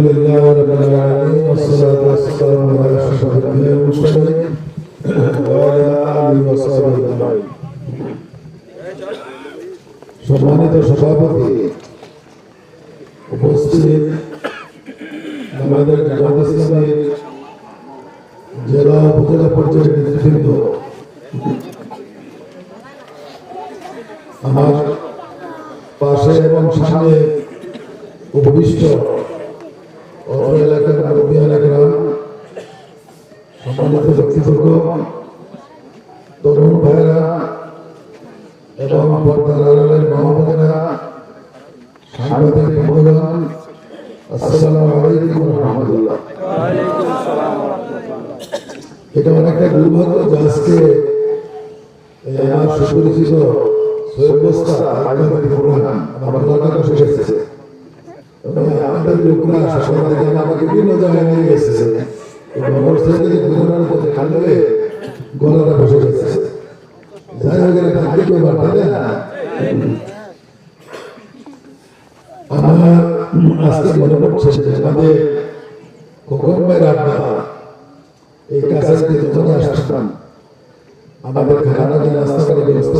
لله رب العالمين والصلاة والسلام على أشرف الأنبياء والمرسلين وعلى آله وصحبه أجمعين সম্মানিত সভাপতি উপস্থিত আমাদের জামাত ইসলামের জেলা উপজেলা পর্যায়ের নেতৃবৃন্দ আমার পাশে এবং সামনে উপবিষ্ট লোকরা সকাল থেকে আমাকে বিভিন্ন জায়গায় নিয়ে গেছে। মোটরসাইকেলে ঘুরানোর পথে আমার আজকে মনে পড়ছে আমাদের এই কাছে যখন আসতাম খানা নাস্তা করে ব্যবস্থা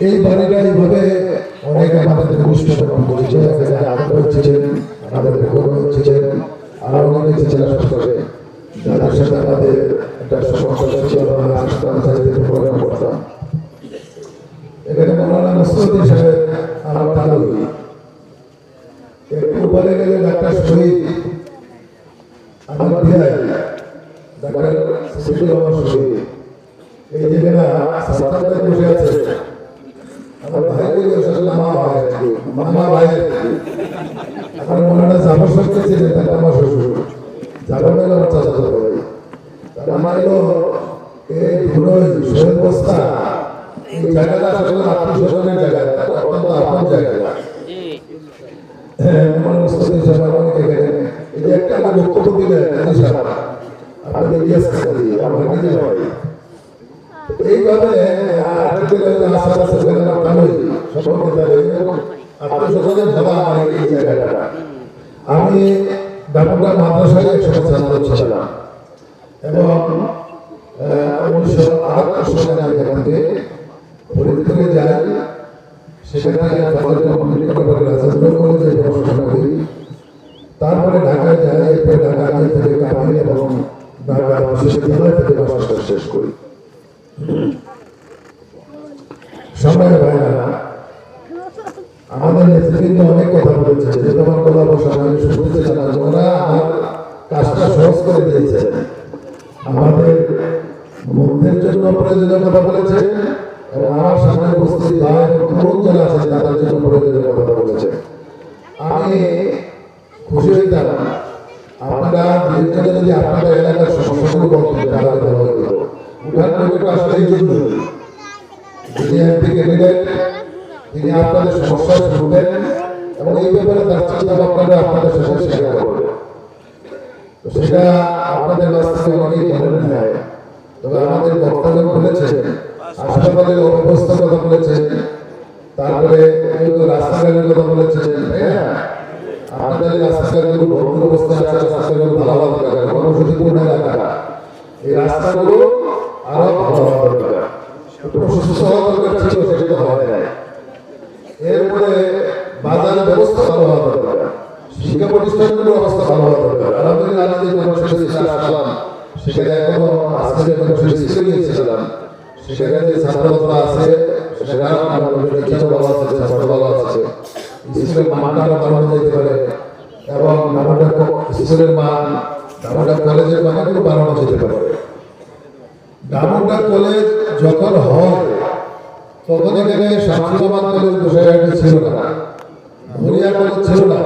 এই বাড়িটা এইভাবে অনেক আমাদের গঠন করেছে আনন্দ ছিলেন আমাদের ভগবান ছিলেন আরও অনেক ছিলেন আশপাশে যাদের সাথে আমাদের একটা সমস্যা ছিল সাথে প্রোগ্রাম করতাম। এখানে মৌলানা নসরুদ্দিন আমার তালুই একটু বলে গেলে ডাক্তার শহীদ আমার ডাক্তার শহীদ। এই বসে আছে মামা ভাই আর মনে জাফর সরকার ছিলেন তার আমার শ্বশুর জাফর ভাই আমার চাচা ভাই আমার হলো এই ধুলোই সোহেল বস্তা এই জায়গাটা আসলে জায়গা আপন জায়গা নিজে হয় এইভাবে আমি দামোদর মাদ্রাসায় একসাথে ছিলাম এবং উনিশশো আটাত্তর সালে আমি এখান থেকে ফরিদ থেকে যাই সেখানে ফজলুল কমিউনিটি কলেজে রাজেন্দ্র কলেজে পড়াশোনা করি তারপরে ঢাকায় যাই এরপরে ঢাকা আগে থেকে কামাই এবং ঢাকা বিশ্ববিদ্যালয় থেকে মাস্টার শেষ করি সময় হয় না আমাদের নেতৃবৃন্দ অনেক কথা বলেছে যে তোমার কথা বসা আমি শুনতে চান ওরা আমার কাজটা সহজ করে দিয়েছে আমাদের কথা বলেছে আমার সামনে উপস্থিত ভাই এবং কোন যারা আছে তাদের জন্য প্রয়োজনীয় কথা বলেছে। আমি খুশি হইতাম আপনারা দীর্ঘদিন যদি আপনাদের এলাকার সমস্যাগুলো বলতেন তাহলে ভালো হতো। আপনাদের এবং এই ব্যাপারে তার শেয়ার করবেন। সেটা আপনাদের কাছ ধরে নেয় তবে আমাদের বক্তব্য বলেছে হাসপাতালের অবস্থার কথা বলেছে তারপরে রাস্তাঘাটের কথা বলেছে আপনাদের রাস্তাঘাটের আছে রাস্তাঘাটগুলো ভালো হওয়া দরকার কর্মসূচিপূর্ণ এলাকা এই রাস্তাগুলো আরও ভালো হওয়া দরকার প্রশস্ত হওয়া দরকার ছিল সেটা হয় নাই এরপরে বাজার ব্যবস্থা ভালো হওয়া দরকার শিক্ষা প্রতিষ্ঠানগুলোর অবস্থা ভালো হওয়া দরকার আলহামদুলিল্লাহ আমি যে কর্মসূচি স্কুলে আসলাম সেখানে এখনও আজকে কর্মসূচি স্কুলে গিয়েছিলাম সেখানে যে ছাত্রছাত্রীরা আছে সেখানে আমাদের টিচার ভালো আছে ছাত্র ভালো আছে স্কুলের মানটা বাড়ানো যেতে পারে এবং আমাদের ক- স্কুলের মান আমাদের কলেজের মান এগুলো বাড়ানো যেতে পারে ডামুডা কলেজ যখন হয় তখন এখানে শামসুজ্জামান কলেজ গোসাইহাটে ছিল না হরিয়া কলেজ ছিল না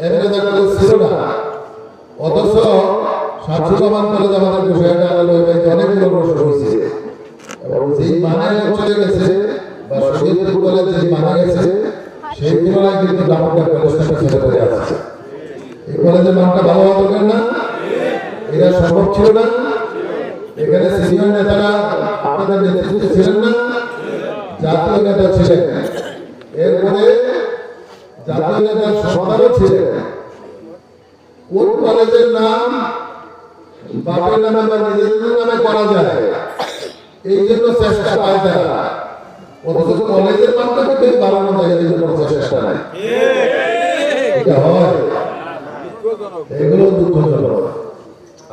এমএনএদা কলেজ ছিল না অথচ শামসুজ্জামান কলেজ আমাদের গোসাইহাটে আলাদা হয়ে অনেকগুলো প্রশ্ন হয়েছে এবং যেই মানে চলে গেছে বা শহীদপুর কলেজ যে মানে গেছে সেই তুলনায় কিন্তু ডামুডা কলেজটা ছেড়ে পড়ে আছে এই কলেজের নামটা ভালো হওয়া দরকার না এটা সম্ভব ছিল না এখানে সিনিয়র নেতারা আপনাদের নেতৃত্বে ছিলেন না জাতীয় নেতা ছিলেন এরপরে জাতীয় নেতার সন্তানও ছিলেন কোন কলেজের নাম বাপের নামে বা নিজেদের নামে করা যায় এই জন্য চেষ্টা পায় তারা অথচ কলেজের নামটাকে কেউ বাড়ানো যায় এই জন্য চেষ্টা নাই। এগুলো দুঃখজনক।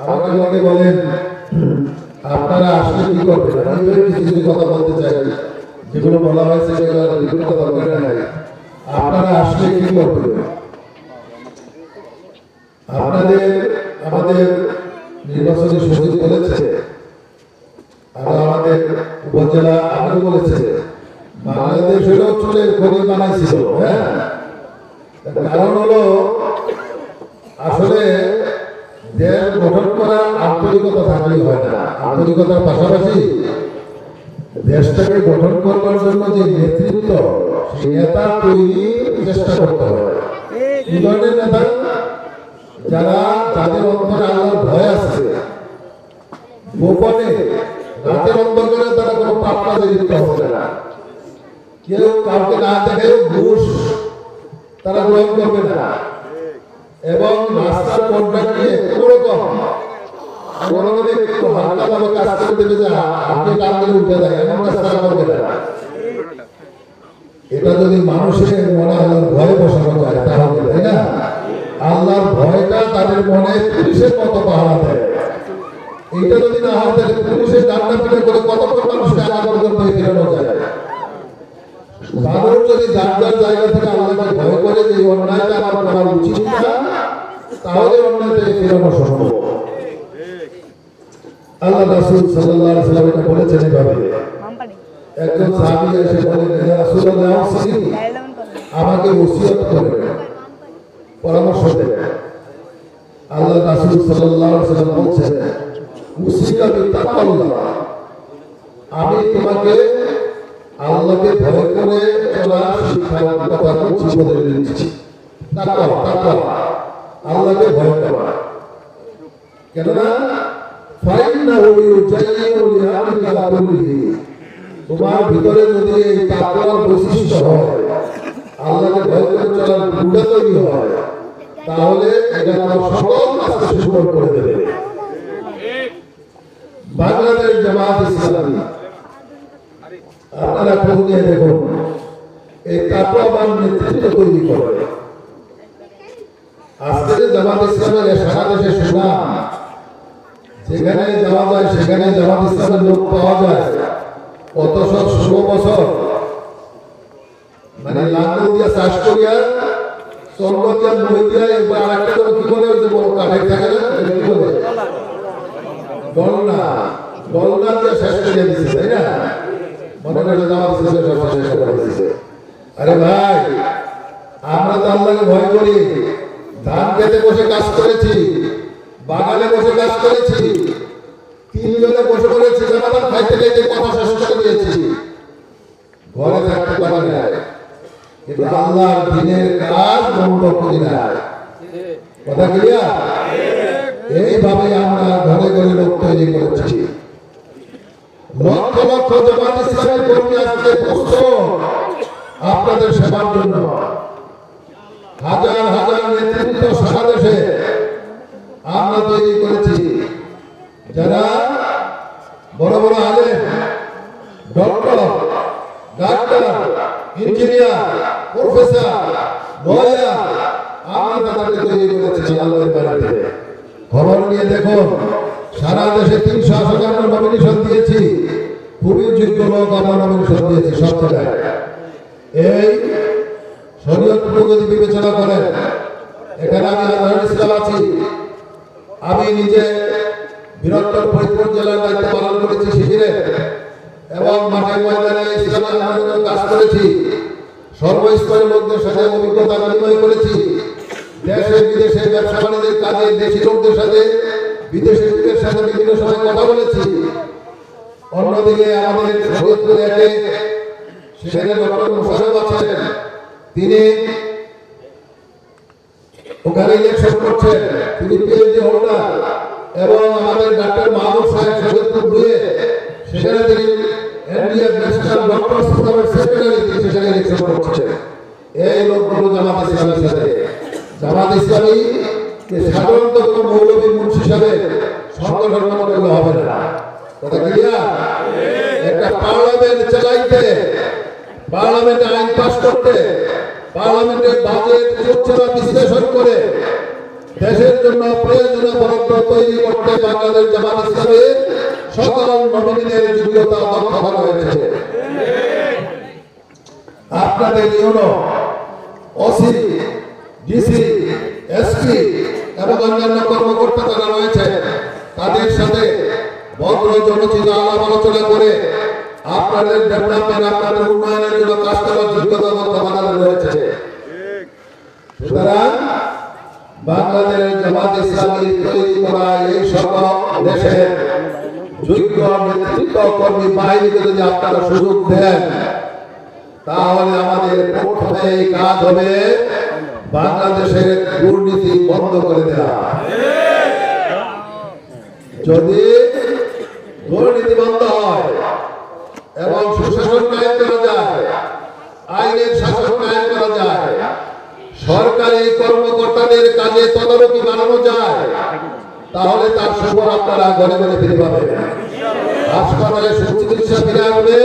আমাকে অনেকে বলেন, আপনারা আসলে কি করবেন? আমি কিছু কিছু কথা বলতে চাই। যেগুলো বলা হয়েছে সেগুলো বিভিন্ন কথা বলে নাই। আপনারা আসলে কি করবেন? আপনাদের, আমাদের নির্বাচনী সচিব বলেছে হ্যাঁ? কারণ হলো, আসলে দেশ গঠন করার হয় না। আন্তরিকতার পাশাপাশি দেশটাকে গঠন করবার জন্য যে নেতৃত্ব নেতা তৈরির চেষ্টা করতে হয়। নেতা, যারা যাদের অন্তরে আল্লাহর ভয় আছে, গোপনে রাতের অন্ধকারে তারা কোনো পাপ কাজে লিপ্ত হবে না কেউ কাউকে না দেখে ঘুষ তারা গ্রহণ করবে না এবং রাস্তার কন্ট্রাক্ট নিয়ে কোনোরকম একটু হালকা করে টান উঠে দেয় না এটা যদি মানুষের মনে আল্লাহর ভয় বসানো যায় তাহলে তাই না আল্লাহর ভয়টা তাদের মনে পুলিশের মতো পাহারা দেয়। এইটা যদি না হয়, তাহলে ডান্ডা পিঠে করে মানুষকে করতে ফেরানো যায় যদি জায়গা থেকে ভয় করে যে অন্যায়টা আমার করা উচিত না, তাহলে অন্যায় থেকে ফেরানো সম্ভব। আল্লাহ রাসূল সাল্লাল্লাহু আলাইহি ওয়াসাল্লাম বলেছেন এভাবে। একজন সাহাবী এসে বলেন রাসূলুল্লাহ আমাকে ওসিয়ত করেন পরামর্শ দেন। আল্লাহ রাসূল সাল্লাল্লাহু আলাইহি ওয়াসাল্লাম বলছেন আমি তোমাকে আল্লাহকে ভয় করে চলার শিক্ষা কথা বলছি দিচ্ছি আল্লাহকে ভয় করা। কেননা তোমার ভিতরে যদি এই তাকওয়ার বৈশিষ্ট্য হয়, আল্লাহকে ভয় করে হয়, তাহলে এটা তোমার সকল সুন্দর করে দেবে। বাংলাদেশ জামাত ইসলামী। আপনারা খোঁজ দেখুন, এই তাকওয়াবান নেতৃত্ব তৈরি করে। আজকে যে জামাত ইসলামের সারা দেশে সুনাম যেখানে যাওয়া যায় সেখানে জামাত ইসলামের লোক পাওয়া যায়। অথচ ষোলো বছর মানে লাঙ্গল দিয়া চাষ করিয়া চন্দ্র দিয়া মই দিয়া এবার আরেকটা কি করে বড় কাঠের থাকে না কি বলে গলনা গলনা দিয়ে শেষ করিয়া দিছে, তাই না? মনে করে সব শেষ করে আরে ভাই, আমরা তো আল্লাহকে ভয় করি। ধান খেতে বসে কাজ করেছি, বাগানে বসে কাজ করেছি, তিনজনে বসে করেছি জামাতার খাইতে খাইতে কথা শেষ করে দিয়েছি। ঘরে থাকতে পারি না কিন্তু আল্লাহর দিনের কাজ বন্ধ করি না কথা ক্লিয়ার এইভাবে আমরা ঘরে ঘরে লোক তৈরি করেছি। লক্ষ লক্ষ জামাত ইসলামের কর্মী আজকে আপনাদের সেবার জন্য। হাজার হাজার নেতৃত্ব সারা দেশে আমরা তৈরি করেছি। যারা বড় বড় আলেম, doctor, doctor, engineer, professor, lawyer, আমরা তাদেরকে তৈরি করেছি আল্লাহর বাড়িতে খবর নিয়ে দেখুন, সারা দেশে তিনশো আশি আমরা নমিনেশন দিয়েছি। খুবই যোগ্য লোক আমরা নমিনেশন দিয়েছি, সব জায়গায়। এই শরীয়তপুর যদি বিবেচনা করেন, এখানে আমি আজহার ইসলাম আছি। আমি নিজে বৃহত্তর ফরিদপুর জেলার দায়িত্ব পালন করেছি শিবিরে, এবং মাঠে ময়দানে ইসলামের কাজ করেছি। সর্বস্তরের লোকদের সাথে অভিজ্ঞতা বিনিময় করেছি। দেশে, বিদেশে ব্যবসা বাণিজ্যের কাজে, দেশি লোকদের সাথে, বিদেশি লোকের সাথে বিভিন্ন সময় কথা বলেছি। অন্যদিকে আমাদের ফরিদপুর একে সেখানে ডক্টর আছেন। তিনি ওখানে ইলেকশন করছেন। তিনি পিএইচডি হোল্ডার এবং আমাদের ডাক্তার মাহমুদ সাহেব শহীদপুর দুয়ে, সেখানে তিনি এনডিএফ ন্যাশনাল ডক্টর সেক্রেটারি তিনি সেখানে ইলেকশন করছেন। এই লোকগুলো সাথে জামাত ইসলামী সাধারণত কোনো মৌলবী মুন্সি হিসাবে সংগঠন মনে হবে না। কথা ক্লিয়ার একটা পার্লামেন্ট চালাইতে, পার্লামেন্টে আইন পাস করতে পার্লামেন্টের বাজেট চর্চা বিশ্লেষণ করে দেশের জন্য প্রয়োজনীয় বরাদ্দ তৈরি করতে বাংলাদেশ জামাত ইসলামের সকল নমিনীদের যোগ্যতা দক্ষতা রয়েছে আপনাদের ইউনো, ওসি ডিসি, এসপি এবং অন্যান্য কর্মকর্তা যারা রয়েছে তাদের সাথে ভদ্র জনচিত আলাপ আলোচনা করে আপনাদের ডেভেলপমেন্ট আপনাদের উন্নয়নের জন্য কাজ করার যোগ্যতা দক্ষতা বানানো রয়েছে। সুতরাং বাংলাদেশের জামাত ইসলামী তৈরি করা এই সকল দেশের যোগ্য নেতৃত্ব কর্মী বাহিনীকে যদি আপনারা সুযোগ দেন, তাহলে আমাদের প্রথমে এই কাজ হবে বাংলাদেশের দুর্নীতি বন্ধ করে দেওয়া যদি দুর্নীতি বন্ধ হয় এবং সুশাসন কায়েম করা যায়, আইনের শাসন করা যায়, সরকারি কর্মকর্তাদের কাজে তদারকি বানানো যায়, তাহলে তার সুফল আপনারা ঘরে ঘরে ফিরে পাবেন। হাসপাতালে সুচিকিৎসা ফিরে আসবে।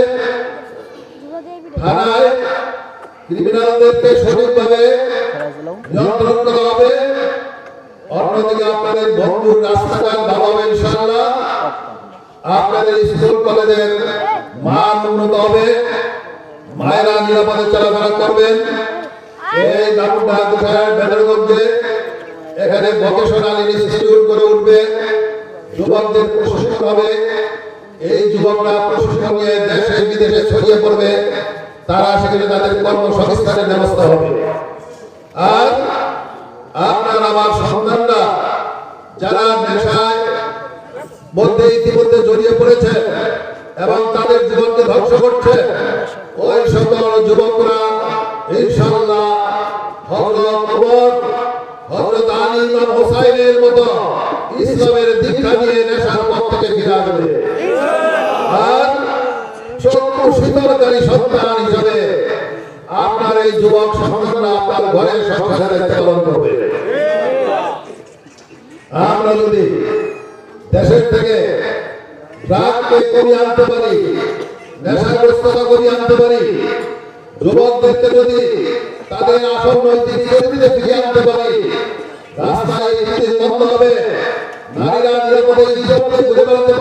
থানায় ক্রিমিনালদেরকে সঠিকভাবে নিয়ন্ত্রণ করা হবে। অন্যদিকে আপনাদের বন্ধুর রাস্তাঘাট ভালো হবে, ইনশাআল্লাহ। আপনাদের স্কুল কলেজের মান উন্নত হবে। মায়েরা নিরাপদে চলাফেরা করবেন। এই দামুডা কোথায় বেদরগঞ্জে এখানে ভোকেশনাল ইনস্টিটিউট করে উঠবে। যুবকদের প্রশিক্ষণ হবে। এই যুবকরা প্রশিক্ষণ নিয়ে দেশে বিদেশে ছড়িয়ে পড়বে। তারা সেখানে তাদের কর্মসংস্থানের ব্যবস্থা হবে। আর আপনার আমার সন্তানরা যারা নেশায় মধ্যে ইতিমধ্যে জড়িয়ে পড়েছে এবং তাদের জীবনকে ধ্বংস করছে, ওই সকল যুবকরা ইনশাআল্লাহ হযরত ওমর, হযরত আলী মতো ইসলামের নিয়ে নেশার আর চক্ষু শীতলকারী হিসাবে আপনার এই যুবক সন্তানরা আপনার ঘরের সংসারে পালন করবে। আমরা যদি দেশের থেকে ড্রাগকে কমিয়ে আনতে পারি, নেশাগ্রস্ততা কমিয়ে আনতে পারি, যুবকদেরকে যদি তাদের নৈতিক চরিত্রে ফিরিয়ে আনতে পারি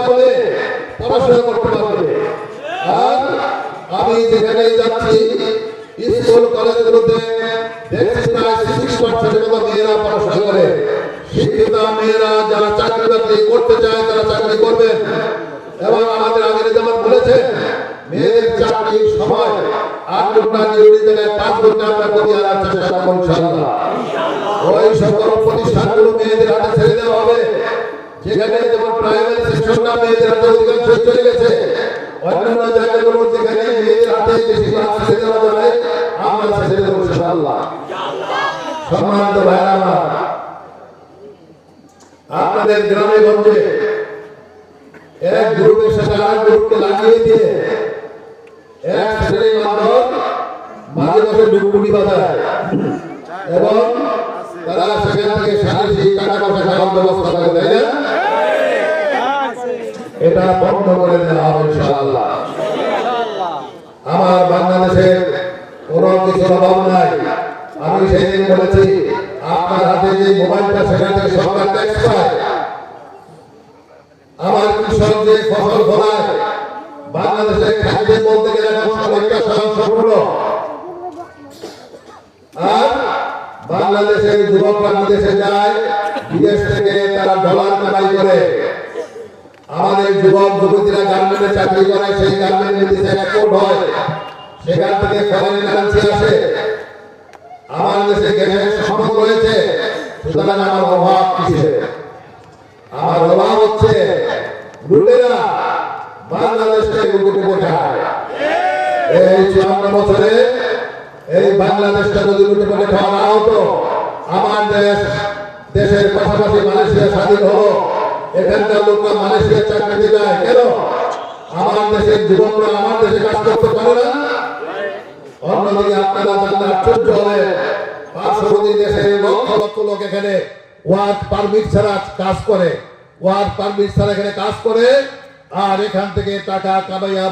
হবে পারবে করতে পারবে। আর আমি যেখানে যাচ্ছি স্কুল কলেজগুলোতে দেখছি প্রায় সিক্স মেয়েরা পড়াশোনা করে। শিক্ষিত মেয়েরা যারা চাকরি বাকরি করতে চায়, তারা চাকরি করবেন এবং আমাদের আগের যেমন বলেছে মেয়েদের চাকরির সময় আট ঘণ্টা ডিউটি জায়গায় পাঁচ ঘণ্টা আমরা করিয়ে আনার চেষ্টা করব ইনশাআল্লাহ ওই সকল প্রতিষ্ঠানগুলো মেয়েদের হাতে ছেড়ে দেওয়া হবে। যেখানে যেমন প্রাইমারি সেকশনটা মেয়েদের হাতে অধিকাংশ চলে গেছে। আপনাদের গ্রামে গঞ্জে এক গ্রুপের সাথে আর গ্রুপকে লাগিয়ে দিয়ে এক শ্রেণির মাদক মাঝে মাঝে ডুবুডুবি বাজায়। এবং তারা সেখান থেকে টাকা পয়সা ব্যবস্থা করে এটা বন্ধ করে দেওয়া হবে ইনশাআল্লাহ। আমার বাংলাদেশের কোনো কিছুর অভাব নাই। আমি সেদিন বলেছি, আপনার হাতে যে মোবাইলটা, সেখান থেকে সরকার ট্যাক্স পায় আমার কৃষক যে ফসল ফলায়, বাংলাদেশের খাদ্যে বলতে গেলে এখন অনেকটা শতাংশ পূর্ণ আর বাংলাদেশের যুবকরা বিদেশে যায়, বিদেশ থেকে তারা ডলার কামাই করে। আমাদের যুবক যুবতীরা গার্মেন্টে চাকরি করে সেই গার্মেন্টে দেশে এক্সপোর্ট হয়। সেখান থেকে ফরেন কারেন্সি আসে। আমার দেশে গ্যাসের রয়েছে, সুতরাং আমার অভাব কিসে আমার অভাব হচ্ছে লুটেরা বাংলাদেশকে লুটে বোঝায় এই চুয়ান্ন বছরে এই বাংলাদেশটা যদি লুটে পুটে খাওয়া না হতো, আমার দেশ, দেশের পাশাপাশি মালয়েশিয়া স্বাধীন হলো। এখানকার লোকরা মালয়েশিয়া চাকরিতে যায় কেন? আমার দেশের যুবকরা আমার দেশে কাজ করতে পারে না। অন্যদিকে আপনারা জানলে আশ্চর্য হবে পার্শ্ববর্তী লক্ষ লক্ষ লোক এখানে ওয়ার্ক পারমিট ছাড়া কাজ করে। ওয়ার্ক পারমিট ছাড়া এখানে কাজ করে আর এখান থেকে টাকা কামাইয়া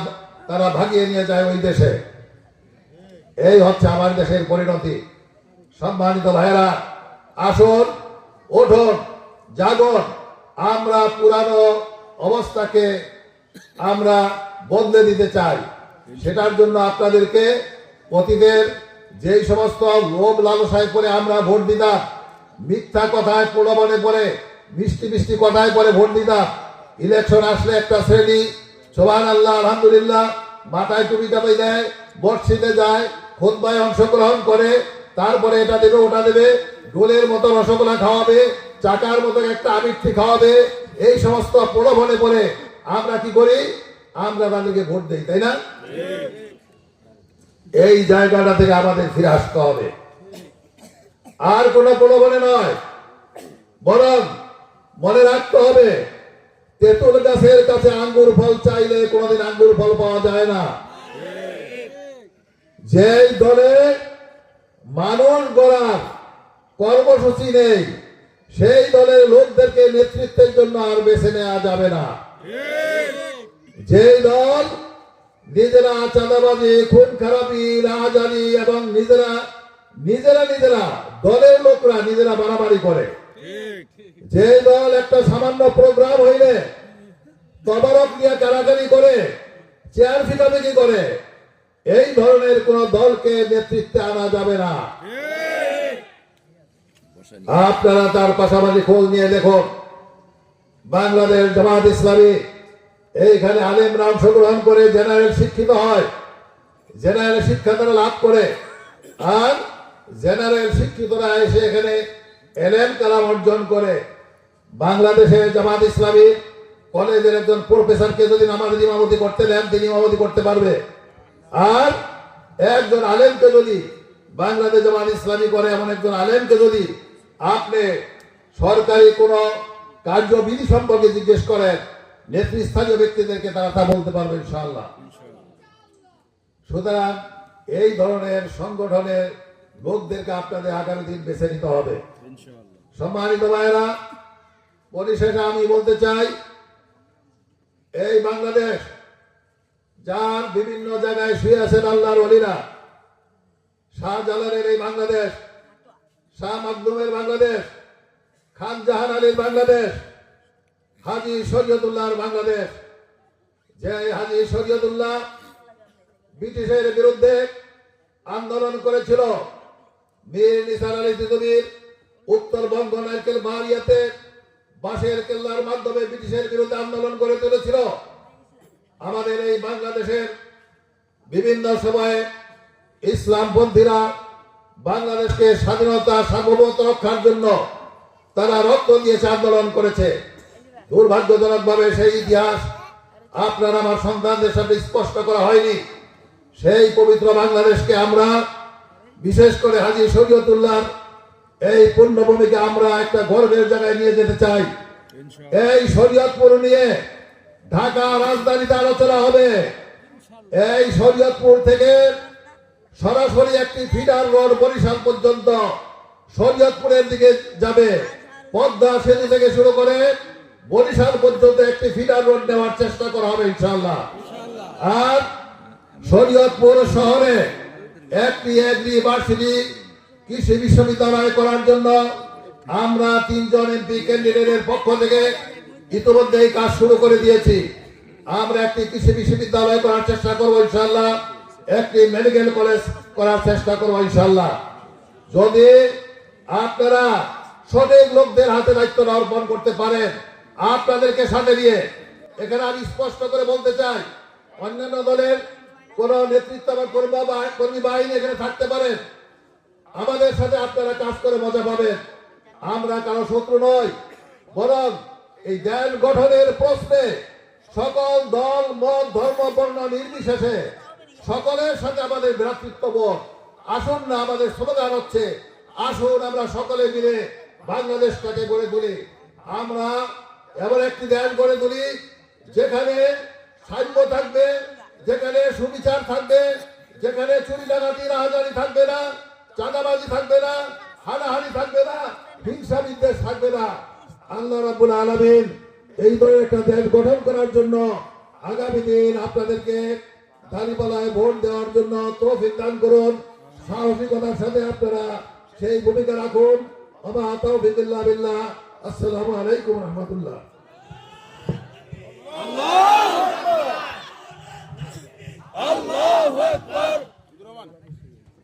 তারা ভাগিয়ে নিয়ে যায় ওই দেশে। এই হচ্ছে আমার দেশের পরিণতি। সম্মানিত ভাইয়েরা, আসুন, উঠুন, জাগন। আমরা পুরানো অবস্থাকে আমরা বদলে দিতে চাই। সেটার জন্য আপনাদেরকে অতীতের যেই সমস্ত লোভ লালসায় পরে আমরা ভোট দিতাম, মিথ্যা কথায় প্রলোভনে পড়ে, মিষ্টি মিষ্টি কথায় পরে ভোট দিতাম। ইলেকশন আসলে একটা শ্রেণি। সোহান আল্লাহ আলহামদুলিল্লাহ, মাথায় টুপিটা পেয়ে দেয় বর্ষিতে যায় খোদবায় অংশগ্রহণ করে, তারপরে এটা দেবে, ওটা দেবে ডোলের মতো রসগোল্লা খাওয়াবে চাকার মতো একটা আবৃত্তি খাওয়াবে। এই সমস্ত প্রলোভনে পড়ে আমরা কি করি? আমরা তাদেরকে ভোট দিই, তাই না? এই জায়গাটা থেকে আমাদের ফিরে আসতে হবে। আর কোনো প্রলোভনে নয়। বরং মনে রাখতে হবে, তেঁতুল গাছের কাছে আঙ্গুর ফল চাইলে কোনোদিন আঙ্গুর ফল পাওয়া যায় না। যেই দলে মানুষ গড়ার কর্মসূচি নেই সেই দলের লোকদেরকে নেতৃত্বের জন্য আর বেছে নেওয়া যাবে না। যেই দল নিজেরা চাঁদাবাজি খুন খারাপি রাজানি এবং নিজেরা নিজেরা নিজেরা, দলের লোকরা নিজেরা বাড়াবাড়ি করে। যে দল একটা সামান্য প্রোগ্রাম হইলে তদারক নিয়ে কারাকারি করে, চেয়ার ফিকাফিকি করে, এই ধরনের কোন দলকে নেতৃত্বে আনা যাবে না। আপনারা তার পাশাপাশি খোঁজ নিয়ে দেখুন। বাংলাদেশ জামাত ইসলামী, এইখানে আলেমরা অংশগ্রহণ করে জেনারেল শিক্ষিত হয়, জেনারেল শিক্ষা তারা লাভ করে, আর জেনারেল শিক্ষিতরা এসে এখানে এলএম কালাম অর্জন করে। বাংলাদেশে জামাত ইসলামী কলেজের একজন প্রফেসরকে যদি নামাজ ইমামতি করতে দেন, তিনি ইমামতি করতে পারবে। আর একজন আলেমকে যদি বাংলাদেশ জামাত ইসলামী করে, এমন একজন আলেমকে যদি আপনি সরকারি কোন কার্যবিধি সম্পর্কে জিজ্ঞেস করেন নেতৃস্থানীয় ব্যক্তিদেরকে তারা তা বলতে পারবে ইনশাআল্লাহ। সুতরাং এই ধরনের সংগঠনের লোকদেরকে আপনাদের আগামী দিন বেছে নিতে হবে। সম্মানিত ভাইয়েরা পরিশেষে আমি বলতে চাই এই বাংলাদেশ যার বিভিন্ন জায়গায় শুয়ে আছেন আল্লাহর অলিরা শাহজালালের এই বাংলাদেশ শাহ মাকদুমের বাংলাদেশ, খান জাহান আলীর বাংলাদেশ, হাজি শরীয়তুল্লাহর বাংলাদেশ। যে হাজি শরীয়তুল্লাহ ব্রিটিশের বিরুদ্ধে আন্দোলন করেছিল। মীর নিসার আলী তিতুমির উত্তরবঙ্গ নারকেল বাড়িয়াতে বাঁশের কেল্লার মাধ্যমে ব্রিটিশের বিরুদ্ধে আন্দোলন করে তুলেছিল। আমাদের এই বাংলাদেশের বিভিন্ন সময়ে ইসলামপন্থীরা বাংলাদেশকে স্বাধীনতা, সার্বভৌমত্ব রক্ষার জন্য তারা রক্ত দিয়েছে, আন্দোলন করেছে। দুর্ভাগ্যজনকভাবে সেই ইতিহাস আপনার আমার সন্তানদের সাথে স্পষ্ট করা হয়নি। সেই পবিত্র বাংলাদেশকে আমরা, বিশেষ করে হাজি শরীয়তুল্লাহ এই পুণ্যভূমিকে আমরা একটা গর্বের জায়গায় নিয়ে যেতে চাই। এই শরীয়তপুর নিয়ে ঢাকা রাজধানীতে আলোচনা হবে। এই শরীয়তপুর থেকে সরাসরি একটি ফিডার রোড বরিশাল পর্যন্ত শরীয়তপুরের দিকে যাবে। পদ্মা সেতু থেকে শুরু করে বরিশাল পর্যন্ত একটি ফিডার রোড নেওয়ার চেষ্টা করা হবে ইনশাল্লাহ আর শরীয়তপুর শহরে একটি এগ্রি ইউনিভার্সিটি কৃষি বিশ্ববিদ্যালয় করার জন্য আমরা তিনজন এমপি ক্যান্ডিডেটের পক্ষ থেকে ইতিমধ্যে এই কাজ শুরু করে দিয়েছি। আমরা একটি কৃষি বিশ্ববিদ্যালয় করার চেষ্টা করব ইনশাল্লাহ একটি মেডিকেল কলেজ করার চেষ্টা করব ইনশাল্লাহ যদি আপনারা সঠিক লোকদের হাতে দায়িত্ব অর্পণ করতে পারেন, আপনাদেরকে সাথে নিয়ে এখানে আমি স্পষ্ট করে বলতে চাই, অন্যান্য দলের কোন নেতৃত্ব বা কর্মী বাহিনী এখানে থাকতে পারেন। আমাদের সাথে আপনারা কাজ করে মজা পাবেন। আমরা কারও শত্রু নই, বরং এই দেশ গঠনের প্রশ্নে সকল দল, মত, ধর্ম, বর্ণ নির্বিশেষে সকলের সাথে আমাদের ভ্রাতৃত্ববোধ আসুন না আমাদের সমাধান হচ্ছে। আসুন, আমরা সকলে মিলে বাংলাদেশটাকে গড়ে তুলি। আমরা এমন একটি দেশ গড়ে তুলি, যেখানে সাম্য থাকবে, যেখানে সুবিচার থাকবে, যেখানে চুরি ডাকাতি, রাহাজারি থাকবে না, চাঁদাবাজি থাকবে না, হানাহানি থাকবে না, হিংসা বিদ্বেষ থাকবে না। আল্লাহ রাব্বুল আলামিন এই ধরনের একটা দেশ গঠন করার জন্য আগামী দিন আপনাদেরকে তালিবালায় ভোট দেওয়ার জন্য তৌফিক দান করুন। সাহসিকতার সাথে আপনারা সেই ভূমিকা রাখুন। আমা তৌফিকুল্লাহ বিল্লাহ। আসসালামু আলাইকুম রহমতুল্লাহ। আল্লাহ আল্লাহ